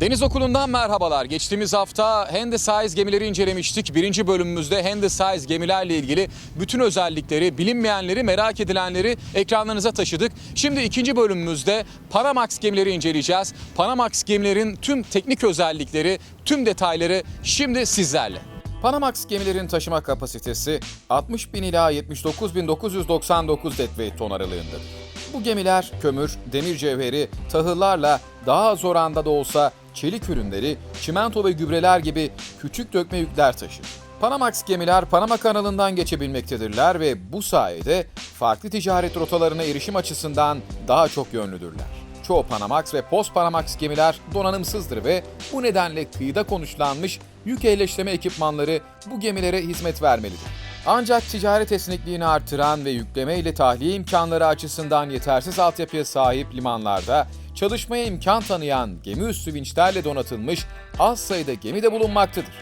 Deniz Okulu'ndan merhabalar. Geçtiğimiz hafta Handysize gemileri incelemiştik. Birinci bölümümüzde Handysize gemilerle ilgili bütün özellikleri, bilinmeyenleri, merak edilenleri ekranlarınıza taşıdık. Şimdi ikinci bölümümüzde Panamax gemileri inceleyeceğiz. Panamax gemilerin tüm teknik özellikleri, tüm detayları şimdi sizlerle. Panamax gemilerin taşıma kapasitesi 60 bin ila 79 bin 999 deadweight ton aralığındadır. Bu gemiler kömür, demir cevheri, tahıllarla daha az oranda da olsa çelik ürünleri, çimento ve gübreler gibi küçük dökme yükler taşır. Panamax gemiler Panama kanalından geçebilmektedirler ve bu sayede farklı ticaret rotalarına erişim açısından daha çok yönlüdürler. Çoğu Panamax ve Post Panamax gemiler donanımsızdır ve bu nedenle kıyıda konuşlanmış yük eğleştirme ekipmanları bu gemilere hizmet vermelidir. Ancak ticaret esnekliğini artıran ve yükleme ile tahliye imkanları açısından yetersiz altyapıya sahip limanlarda çalışmaya imkan tanıyan gemi üstü vinçlerle donatılmış az sayıda gemi de bulunmaktadır.